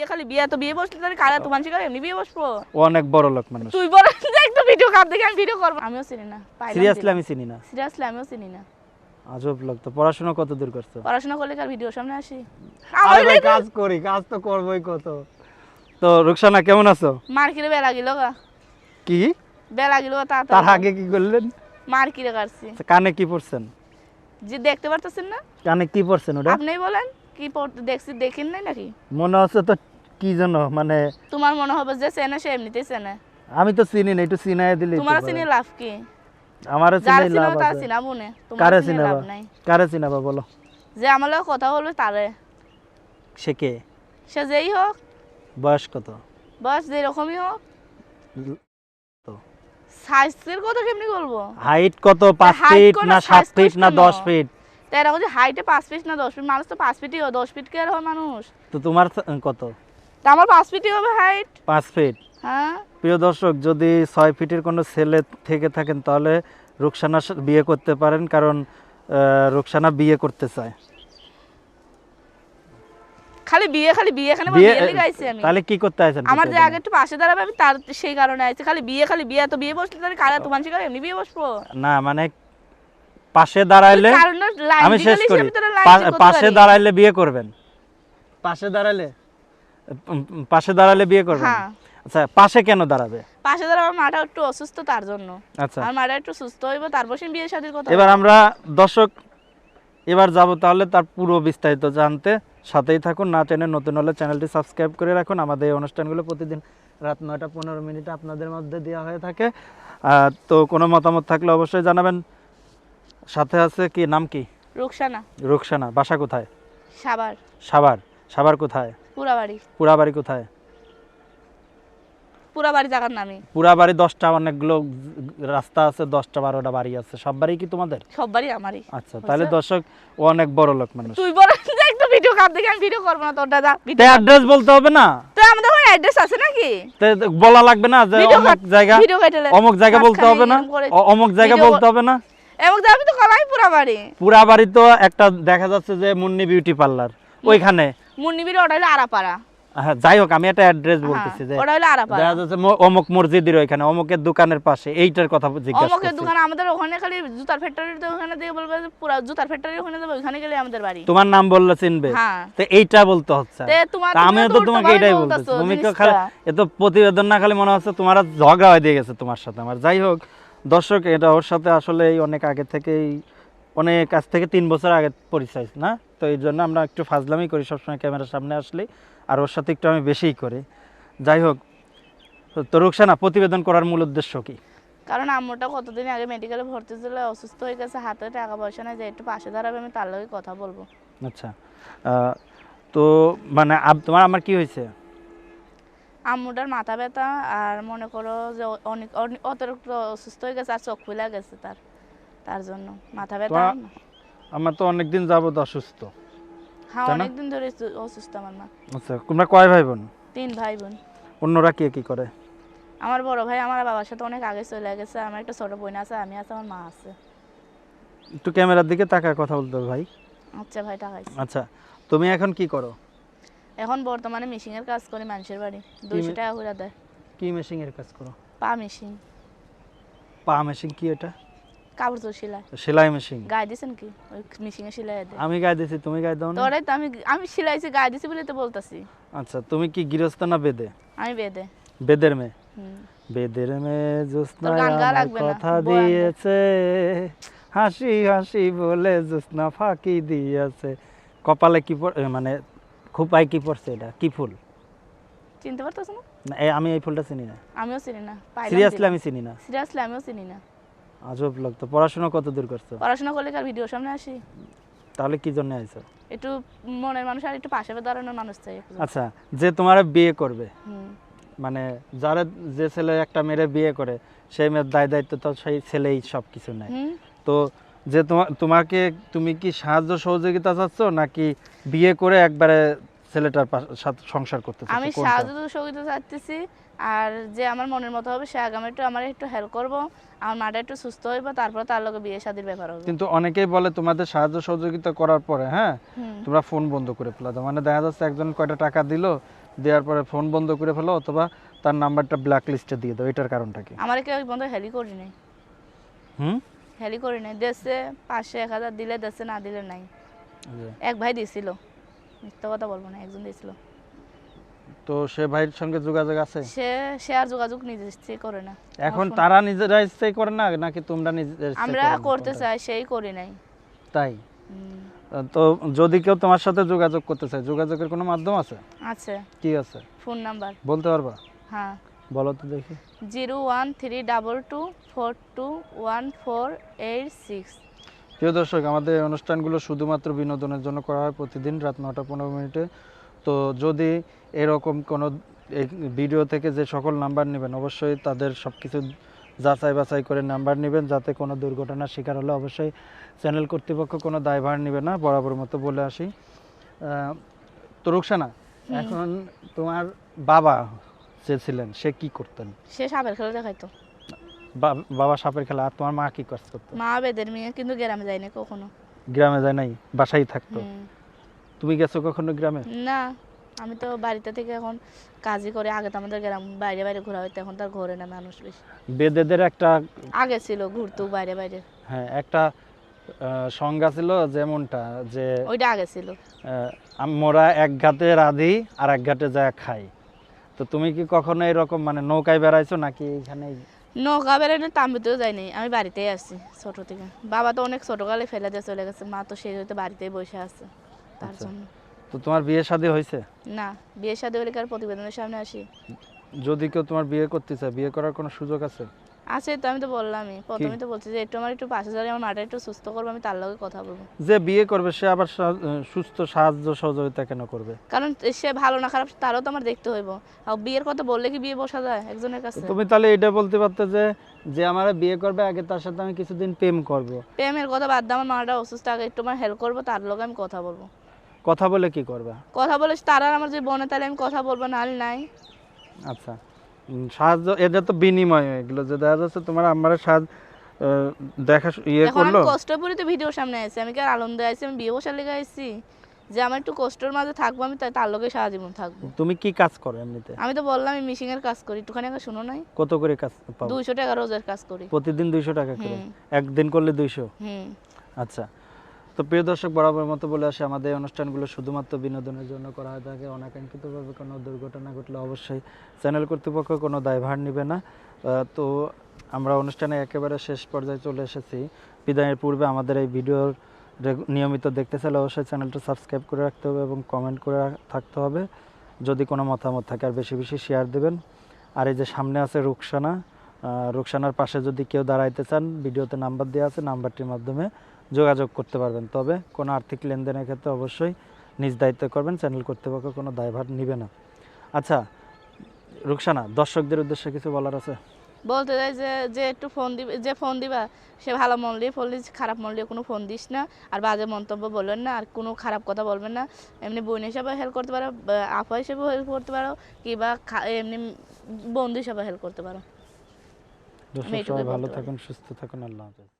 বিয়ে খালি বিয়ে তো বিয়ে বসতে তাহলে কারা এমনি বিয়ে বসবো? অনেক বড় লোক মানুষ। তুই একটা ভিডিও কাপ দেখে আমি ভিডিও করব। আমিও চিনি না সিরিয়াসলি আমি চিনি না। সিরিয়াসলি আমিও চিনি না। আজব লোক তো পড়াশোনা কত দূর করছ? পড়াশোনা করলে কার ভিডিও সামনে আসি? আরে ভাই কাজ করি কাজ তো করবোই কত। তো রুকসানা কেমন আছো? বেলা গিল গা। কি? বেলা গিল তার আগে কি করলেন? কাটছি। কানে কি পড়ছেন? যে দেখতে পারতেছেন না? কানে কি পড়ছেন ওটা? আপনিই বলেন কি পড়তে দেখছি দেখেন নাই নাকি? মনে হচ্ছে তো কি যেন মানে তোমার মনে হবে যে চেনে সে এমনিতেই চেনে। আমি তো চিনি না একটু চিনাই দিলি তোমার চিনি লাভ কি? আমার চিনি লাভ আছে। চিনাবো না তোমার কারে চিনে চিনাবা? কারে চিনাবা বলো? যে আমার লগে কথা বলবে তারে। সে কে? সে যেই হোক। বয়স কত? বস যেরকমই হোক। তো। সাইজের কথা কেমনি বলব? হাইট কত? পাঁচ ফিট না সাত ফিট না কেন? দশ ফিট তো এরকম যে হাইটে পাঁচ ফিট না দশ ফিট মানুষ তো পাঁচ ফিটই হয় দশ ফিট কে আর হয় মানুষ। তো তোমার কত? আমার পাঁচ ফিটই হবে হাইট পাঁচ ফিট? হ্যাঁ। প্রিয় দর্শক যদি ছয় ফিটের কোনো ছেলে থেকে থাকেন তাহলে রুকসানা বিয়ে করতে পারেন কারণ রুকসানা বিয়ে করতে চায়। খালি বিয়ে খালি বিয়ে এখানে বিয়ে আইছি আমি। তাহলে কি করতে আছেন আমার যে আগে একটু পাশে দাঁড়াবে আমি তার সেই কারণে আইছি। খালি বিয়ে খালি বিয়ে তো বিয়ে বসতে তাহলে কারা তোমার শিকার এমনি বিয়ে বসবো? না মানে পাশে দাঁড়াইলে আমি শেষ করি। পাশে দাঁড়াইলে বিয়ে করবেন। পাশে দাঁড়াইলে পাশে দাঁড়ালে বিয়ে করবেন? হ্যাঁ। আচ্ছা পাশে কেন দাঁড়াবে? পাশে দাঁড়া আমার মাটা একটু অসুস্থ তার জন্য। আচ্ছা। আমার মাটা একটু সুস্থ হইব তারপর সে বিয়ে শাদীর কথা। এবার আমরা দর্শক এবার যাব তাহলে তার পুরো বিস্তারিত জানতে। সাথেই থাকুন না টেনে নতুন হলে চ্যানেলটি সাবস্ক্রাইব করে রাখুন। আমাদের এই অনুষ্ঠানগুলো প্রতিদিন রাত নয়টা পনেরো মিনিটে আপনাদের মধ্যে দেওয়া হয়ে থাকে। তো কোনো মতামত থাকলে অবশ্যই জানাবেন। সাথে আছে কি নাম কি? রুকসানা। রুকসানা বাসা কোথায়? সাবার সাভার। সাভার কোথায়? পুরাবাড়ি। পুরাবাড়ি কোথায়? পুরাবাড়ি জায়গার নামে। পুরাবাড়ি দশটা অনেকগুলো রাস্তা আছে দশটা বারোটা বাড়ি আছে। সব বাড়ি কি তোমাদের? সব বাড়ি আমারই। আচ্ছা তাহলে দর্শক ও অনেক বড় লোক মানুষ। তুই বল একটা ভিডিও কাপ দেখে আমি ভিডিও করব না তোর দাদা। তে অ্যাড্রেস বলতে হবে না? তো আমাদের ওখানে অ্যাড্রেস আছে নাকি? তে বলা লাগবে না যে অমুক জায়গা অমুক জায়গা বলতে হবে না? অমুক জায়গা বলতে হবে না? এবং আমি তো কলাই পুরাবাড়ি। পুরা বাড়ি তো একটা দেখা যাচ্ছে যে মুন্নি বিউটি পার্লার ওইখানে। মুন্নিবির ওটা হলো আরাপাড়া। হ্যাঁ, যাই হোক আমি একটা অ্যাড্রেস বলতেছি যে অমুক মসজিদের ওইখানে অমুকের দোকানের পাশে এইটার কথা জিজ্ঞাসা অমুকের দোকান আমাদের ওখানে খালি জুতার ওখানে দিয়ে বলবে পুরা জুতার ফ্যাক্টরি ওখানে যাবে ওখানে গেলে আমাদের বাড়ি। তোমার নাম বললে চিনবে। হ্যাঁ। তো এইটা বলতে হচ্ছে। তোমার তা তোমাকে এটাই বলতাছো তুমি তো। খালি এ তো প্রতিবেদন না খালি মনে হচ্ছে তোমার ঝগড়া হয়ে দিয়ে গেছে তোমার সাথে। আমার যাই হোক দর্শক এটা ওর সাথে আসলে অনেক আগে থেকেই অনেক কাছ থেকে তিন বছর আগে পরিচয় না? তো এই জন্য আমরা একটু ফাজলামি করি সবসময় ক্যামেরার সামনে আসলে আর ওর সাথে একটু আমি বেশিই করি। যাই হোক তো- রুকসানা প্রতিবেদন করার মূল উদ্দেশ্য কি? কারণ আম্মুটা কতদিন আগে মেডিকেলে ভর্তি ছিল অসুস্থ হয়ে গেছে হাতে টাকা পয়সা নেই যে একটু পাশে দাঁড়াবে আমি তার লগে কথা বলব। আচ্ছা তো মানে তোমার আমার কি হয়েছে? আম্মুটার মাথা ব্যথা আর মনে করো যে অনেক অনেক- অতিরিক্ত অসুস্থ হয়ে গেছে আর চোখ ফুলে গেছে তার। তার জন্য। মাথা ব্যথা আমার তো অনেকদিন যাবত অসুস্থ। হ্যাঁ? অনেকদিন ধরে অসুস্থ আমার মা। আচ্ছা তোমরা কয় ভাই বোন তিন ভাই বোন অন্যরা কে কি করে? আমার বড় ভাই আমার বাবার সাথে অনেক আগে চলে গেছে আমার একটা ছোট বোন আছে আমি আছে আমার মা আছে। একটু ক্যামেরার দিকে তাকায় কথা বলতে হবে ভাই। আচ্ছা ভাই টাকা আচ্ছা তুমি এখন কি করো? এখন বর্তমানে মেশিং এর কাজ করি মানুষের বাড়ি। দুইশো মে- টাকা করে দেয়। কি মেশিং এর কাজ করো? পা মেশিন। পা মেশিন কি এটা? কাপড় চোর সেলাই। সেলাই মেশিন গায়ে দিছেন কি? ওই মেশিং সেলাই দেয় আমি গায়ে দিছি তুমি গায়ে দাও না। তোরাই তো আমি আমি সেলাইছি গায়ে দিছি বলে তো বলতাছি। আচ্ছা তুমি কি গৃহস্থ না বেদে? আমি বেদে। বেদের মেয়ে? বেদের মেয়ে জ্যোৎস্না তোর গান গাওয়া আমায় লাগবে না, কথা দিয়েছে। হাসি হাসি বলে ফাঁকি দিয়েছে। কপালে কি মানে খোপায় কি পড়ছে এটা? কি ফুল? চিনতে পারতেছ না? না, আমি এই ফুলটা চিনি না। আমিও চিনি না সিরিয়াসলি আমি চিনি না। সিরিয়াসলি আমিও চিনি না। আজব লোক তো পড়াশোনা কত দূর করছ? পড়াশোনা করলে কার ভিডিও সামনে আসি? তাহলে কি জন্য আইছো? একটু মনের মানুষ আর একটু পাশে দাঁড়ানোর মানুষ চাই আচ্ছা যে তোমার বিয়ে করবে মানে যারা যে ছেলে একটা মেয়েরে বিয়ে করে সেই মেয়ের দায় দায়িত্ব তো সেই ছেলেই সব কিছু নেয় তো যে তোমাকে তুমি কি সাহায্য সহযোগিতা চাচ্ছ নাকি বিয়ে করে একবারে ছেলেটার সংসার করতে চাচ্ছ? আমি সাহায্য সহযোগিতা চাচ্তেছি আর যে আমার মনের মতো হবে সে আগামী একটু আমার একটু হেল্প করব। আমার মাটা একটু সুস্থ হইব তারপর তার লগে বিয়ে শাদির ব্যাপার হবে। কিন্তু অনেকেই বলে তোমাদের সাহায্য সহযোগিতা করার পরে হ্যাঁ? তোমরা ফোন বন্ধ করে ফেলা। দাও মানে দেখা যাচ্ছে একজন কয়টা টাকা দিল দেওয়ার পরে ফোন বন্ধ করে ফেলো অথবা তার নাম্বারটা ব্ল্যাক লিস্টে দিয়ে দাও এটার কারণটা কি? আমার কেউ বন্ধ হেলি করি নাই। হুম? হেলি করি নাই। দেশে পাঁচশো এক হাজার দিলে দেশে না দিলে নাই। এক ভাই দিছিল। মিথ্যা কথা বলব না একজন দিছিল। তো সে ভাইয়ের সঙ্গে যোগাযোগ আছে? সে সে আর যোগাযোগ নিজে ইচ্ছে করে না। এখন তারা নিজেরা ইচ্ছাই করে না নাকি তোমরা নিজের আমরা করতে চাই সেই করি নাই। তাই? তো যদি কেউ তোমার সাথে যোগাযোগ করতে চায় যোগাযোগের কোনো মাধ্যম আছে? আছে। কি আছে? Phone number. বলতে পারবা? হ্যাঁ। বলো তো দেখি। Zero one three double two four two one four eight six. প্রিয় দর্শক আমাদের অনুষ্ঠানগুলো শুধুমাত্র বিনোদনের জন্য করা হয় প্রতিদিন রাত নটা পনেরো মিনিটে। তো যদি এরকম কোনো ভিডিও থেকে যে সকল নাম্বার নেবেন অবশ্যই তাদের সব কিছু যাচাই বাছাই করে নাম্বার নেবেন যাতে কোনো দুর্ঘটনার শিকার হলে অবশ্যই চ্যানেল কর্তৃপক্ষ কোনো দায়ভার নেবে না বরাবর মতো বলে আসি। তো রুকসানা এখন তোমার বাবা যে ছিলেন সে কি করতেন? সে সাপের খেলা দেখাইতো। বাবা সাপের খেলা আর তোমার মা কি কাজ করতো? মা বেদের মেয়ে কিন্তু গ্রামে যায়নি কখনো। গ্রামে যায় নাই বাসায় থাকতো। তুমি গেছো কখনো গ্রামে? না আমি তো বাড়িতে থেকে এখন কাজই করে। আগে তো আমাদের গ্রাম বাইরে বাইরে ঘোরা হইতো এখন তো আর ঘোরে না মানুষ বেশি। বেদেদের একটা আগে ছিল ঘুরতো বাইরে বাইরে। হ্যাঁ একটা সংজ্ঞা ছিল যেমনটা যে ওইটা আগে ছিল। আমরা এক ঘাটে রাধি আর এক ঘাটে যায় খাই। তো তুমি কি কখনো এরকম মানে নৌকায় বেড়াইছো নাকি এইখানে? নৌকা বেড়ানো তো যাইনি আমি বাড়িতেই আসছি ছোট থেকে। বাবা তো অনেক ছোটকালে ফেলে দিয়ে চলে গেছে মা তো সেই হয়তো বাড়িতেই বসে আছে। তার আচ্ছা। জন্য তো তোমার বিয়ে শাদী হয়েছে? না বিয়ে হলে কার প্রতিবেদনের সামনে আসি? যদি কেউ তোমার বিয়ে করতে চায় বিয়ে করার কোনো সুযোগ আছে? আছে তো আমি তো বললামই। প্রথমে তো বলছি যে একটু আমার একটু পাশে আমার মাটা একটু সুস্থ করব আমি তার লগে কথা বলব। যে বিয়ে করবে সে আবার সুস্থ সাহায্য সহযোগিতা কেন করবে? কারণ সে ভালো না খারাপ তারও তো আমার দেখতে হইব। আর বিয়ের কথা বললে কি বিয়ে বসা যায় একজনের কাছে? তুমি তাহলে এটা বলতে পারতে যে যে আমার বিয়ে করবে আগে তার সাথে আমি কিছুদিন প্রেম করব। প্রেমের কথা বাদ দিয়ে আমার মাটা অসুস্থ আগে একটু আমার হেল্প করব তার লগে আমি কথা বলব। কথা বলে কি করবে? কথা বলে তারা আমার যে বনে তাহলে আমি কথা বলব না হলে নাই। আচ্ছা। সাহায্য এটা তো বিনিময় এগুলো যে দেখা যাচ্ছে তোমার আমার সাহায্য দেখা ইয়ে করল? কষ্ট করে তো ভিডিওর সামনে আইছি আমি কি আর আনন্দে আইছি? আমি বিয়ে বসার লেগে আইছি। যে আমার একটু কষ্টের মাঝে থাকব আমি তার লগে সারা জীবন থাকব। তুমি কি কাজ করো এমনিতে? আমি তো বললাম আমি মিশিং এর কাজ করি। একটুখানি আগে শুনো নাই। কত করে কাজ পাবো দুইশো টাকা রোজের কাজ করি। প্রতিদিন দুইশো টাকা করে? একদিন করলে দুইশো? হুম। আচ্ছা। তো প্রিয় দর্শক বরাবর মতো বলে আসে, আমাদের অনুষ্ঠানগুলো শুধুমাত্র বিনোদনের জন্য করা হয়ে থাকে। অনাকাঙ্ক্ষিতভাবে কোনো দুর্ঘটনা ঘটলে অবশ্যই চ্যানেল কর্তৃপক্ষ কোনো দায়ভার নেবে না। তো আমরা অনুষ্ঠানে একেবারে শেষ পর্যায়ে চলে এসেছি। বিদায়ের পূর্বে আমাদের এই ভিডিওর নিয়মিত দেখতে চাইলে অবশ্যই চ্যানেলটা সাবস্ক্রাইব করে রাখতে হবে এবং কমেন্ট করে থাকতে হবে। যদি কোনো মতামত থাকে, আর বেশি বেশি শেয়ার দেবেন। আর এই যে সামনে আছে রুকসানা রুকসানার পাশে যদি কেউ দাঁড়াইতে চান, ভিডিওতে নাম্বার দেওয়া আছে, নাম্বারটির মাধ্যমে যোগাযোগ করতে পারবেন। তবে কোনো আর্থিক লেনদেনের ক্ষেত্রে অবশ্যই নিজ দায়িত্ব করবেন চ্যানেল কর্তৃপক্ষ কোনো দায়ভার নিবে না। আচ্ছা রুকসানা দর্শকদের উদ্দেশ্যে কিছু বলার আছে? বলতে চাই যে যে একটু ফোন দিবে যে ফোন দিবা সে ভালো মন দিয়ে ফোন দিস খারাপ মন দিয়ে কোনো ফোন দিস না আর বাজে মন্তব্য বলবেন না আর কোনো খারাপ কথা বলবেন না। এমনি বোন হিসাবে হেল্প করতে পারো আপা হিসেবেও হেল্প করতে পারো কিংবা এমনি বন্ধু হিসাবে হেল্প করতে পারো। ভালো থাকুন সুস্থ থাকুন আল্লাহ হাফেজ।